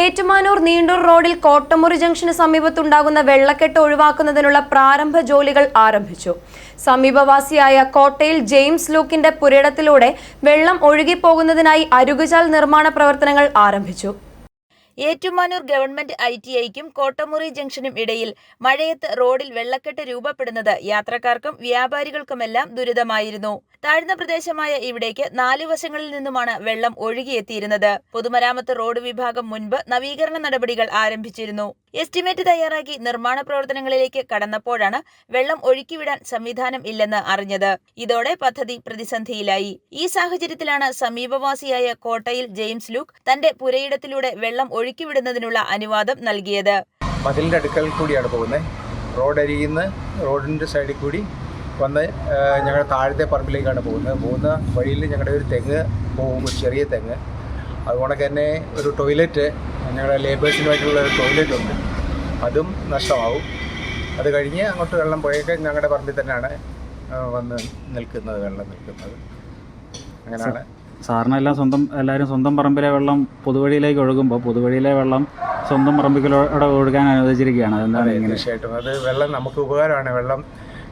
ഏറ്റുമാനൂർ നീണ്ടൂർ റോഡിൽ കോട്ടമുറി ജംഗ്ഷന് സമീപത്തുണ്ടാകുന്ന വെള്ളക്കെട്ട് ഒഴിവാക്കുന്നതിനുള്ള പ്രാരംഭ ജോലികൾ ആരംഭിച്ചു. സമീപവാസിയായ കോട്ടയിൽ ജെയിംസ് ലൂക്കിന്റെ പുരയിടത്തിലൂടെ വെള്ളം ഒഴുകിപ്പോകുന്നതിനായി അരുകുചാൽ നിർമ്മാണ പ്രവർത്തനങ്ങൾ ആരംഭിച്ചു. ഏറ്റുമാനൂർ ഗവൺമെന്റ് ഐ ടി ഐക്കും കോട്ടമുറി ജംഗ്ഷനും ഇടയിൽ മഴയത്ത് റോഡിൽ വെള്ളക്കെട്ട് രൂപപ്പെടുന്നത് യാത്രക്കാർക്കും വ്യാപാരികൾക്കുമെല്ലാം ദുരിതമായിരുന്നു. താഴ്ന്ന പ്രദേശമായ ഇവിടേക്ക് നാലു വശങ്ങളിൽ നിന്നുമാണ് വെള്ളം ഒഴുകിയെത്തിയിരുന്നത്. പൊതുമരാമത്ത് റോഡ് വിഭാഗം മുൻപ് നവീകരണ നടപടികൾ ആരംഭിച്ചിരുന്നു. എസ്റ്റിമേറ്റ് തയ്യാറാക്കി നിർമ്മാണ പ്രവർത്തനങ്ങളിലേക്ക് കടന്നപ്പോഴാണ് വെള്ളം ഒഴുക്കിവിടാൻ സംവിധാനം ഇല്ലെന്ന് അറിഞ്ഞത്. ഇതോടെ പദ്ധതി പ്രതിസന്ധിയിലായി. ഈ സാഹചര്യത്തിലാണ് സമീപവാസിയായ കോട്ടയിൽ ജെയിംസ് ലൂക്ക് തന്റെ പുരയിടത്തിലൂടെ വെള്ളം ഒഴുക്കിവിടുന്നതിനുള്ള അനുവാദം നൽകിയത്. മതിലിന്റെ അടുക്കൽ കൂടിയാണ് പോകുന്നത്. റോഡ് നിന്ന് റോഡിന്റെ സൈഡിൽ കൂടി വന്ന് ഞങ്ങളുടെ താഴത്തെ പറമ്പിലേക്കാണ് പോകുന്നത്. പോകുന്ന വഴിയിൽ ഞങ്ങളുടെ ഒരു തെങ്ങ് പോകും ഒരു ചെറിയ തെങ്ങ്. അതുകൊണ്ട് തന്നെ ഒരു ടോയ്ലറ്റ് ഞങ്ങളുടെ ലേബേഴ്സിനുമായിട്ടുള്ള ഒരു ടോയ്ലറ്റ് ഉണ്ട്. അതും നഷ്ടമാവും. അത് കഴിഞ്ഞ് അങ്ങോട്ട് വെള്ളം പോയൊക്കെ ഞങ്ങളുടെ പറമ്പിൽ തന്നെയാണ് വന്ന് നിൽക്കുന്നത് വെള്ളം നിൽക്കുന്നത്. അങ്ങനെയാണ്. സാറിനെല്ലാം സ്വന്തം എല്ലാവരും സ്വന്തം പറമ്പിലെ വെള്ളം പൊതുവഴിയിലേക്ക് ഒഴുകുമ്പോൾ പൊതുവഴിയിലെ വെള്ളം സ്വന്തം പറമ്പിലൂടെ ഒഴുകാൻ അനുവദിച്ചിരിക്കുകയാണ്. അതെന്താണ് തീർച്ചയായിട്ടും. അത് വെള്ളം നമുക്ക് ഉപകാരമാണ്. വെള്ളം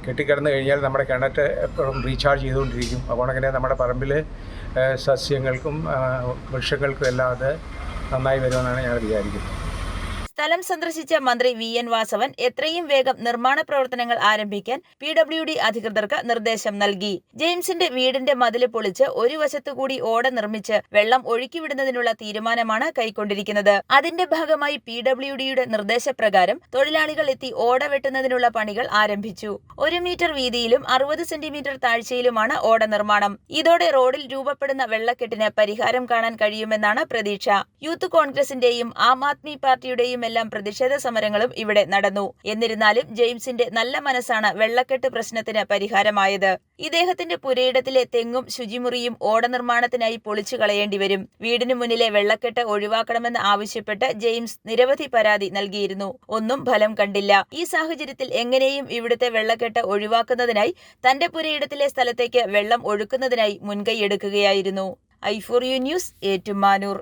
കെട്ടിക്കിടന്ന് കഴിഞ്ഞാൽ നമ്മുടെ കിണറ്റ് എപ്പോഴും റീചാർജ് ചെയ്തുകൊണ്ടിരിക്കും. അപ്പോൾ അങ്ങനെ നമ്മുടെ പറമ്പിൽ സസ്യങ്ങൾക്കും വൃക്ഷങ്ങൾക്കും എല്ലാം അത് നന്നായി വരുമെന്നാണ് ഞാൻ വിചാരിക്കുന്നത്. സ്ഥലം സന്ദർശിച്ച മന്ത്രി വി. എൻ. വാസവൻ എത്രയും വേഗം നിർമ്മാണ പ്രവർത്തനങ്ങൾ ആരംഭിക്കാൻ പി. ഡബ്ല്യു. ഡി. അധികൃതർക്ക് നിർദ്ദേശം നൽകി. ജെയിംസിന്റെ വീടിന്റെ മതിൽ പൊളിച്ച് ഒരു വശത്തുകൂടി ഓട നിർമ്മിച്ച് വെള്ളം ഒഴുക്കിവിടുന്നതിനുള്ള തീരുമാനമാണ് കൈക്കൊണ്ടിരിക്കുന്നത്. അതിന്റെ ഭാഗമായി പി. ഡബ്ല്യു. ഡിയുടെ നിർദ്ദേശപ്രകാരം തൊഴിലാളികൾ എത്തി ഓട വെട്ടുന്നതിനുള്ള പണികൾ ആരംഭിച്ചു. ഒരു മീറ്റർ വീതിയിലും അറുപത് സെന്റിമീറ്റർ താഴ്ചയിലുമാണ് ഓട നിർമ്മാണം. ഇതോടെ റോഡിൽ രൂപപ്പെടുന്ന വെള്ളക്കെട്ടിന് പരിഹാരം കാണാൻ കഴിയുമെന്നാണ് പ്രതീക്ഷ. യൂത്ത് കോൺഗ്രസിന്റെയും ആം ആദ്മി പാർട്ടിയുടെയും എല്ലാം പ്രതിഷേധ സമരങ്ങളും ഇവിടെ നടന്നു. എന്നിരുന്നാലും ജെയിംസിന്റെ നല്ല മനസ്സാണ് വെള്ളക്കെട്ട് പ്രശ്നത്തിന് പരിഹാരമായത്. ഇദ്ദേഹത്തിന്റെ പുരയിടത്തിലെ തെങ്ങും ശുചിമുറിയും ഓട നിർമ്മാണത്തിനായി പൊളിച്ചു കളയേണ്ടി വരും. വീടിന് മുന്നിലെ വെള്ളക്കെട്ട് ഒഴിവാക്കണമെന്ന് ആവശ്യപ്പെട്ട് ജെയിംസ് നിരവധി പരാതി നൽകിയിരുന്നു. ഒന്നും ഫലം കണ്ടില്ല. ഈ സാഹചര്യത്തിൽ എങ്ങനെയും ഇവിടുത്തെ വെള്ളക്കെട്ട് ഒഴിവാക്കുന്നതിനായി തന്റെ പുരയിടത്തിലെ സ്ഥലത്തേക്ക് വെള്ളം ഒഴുക്കുന്നതിനായി മുൻകൈയെടുക്കുകയായിരുന്നു. I for you news Ettumanoor.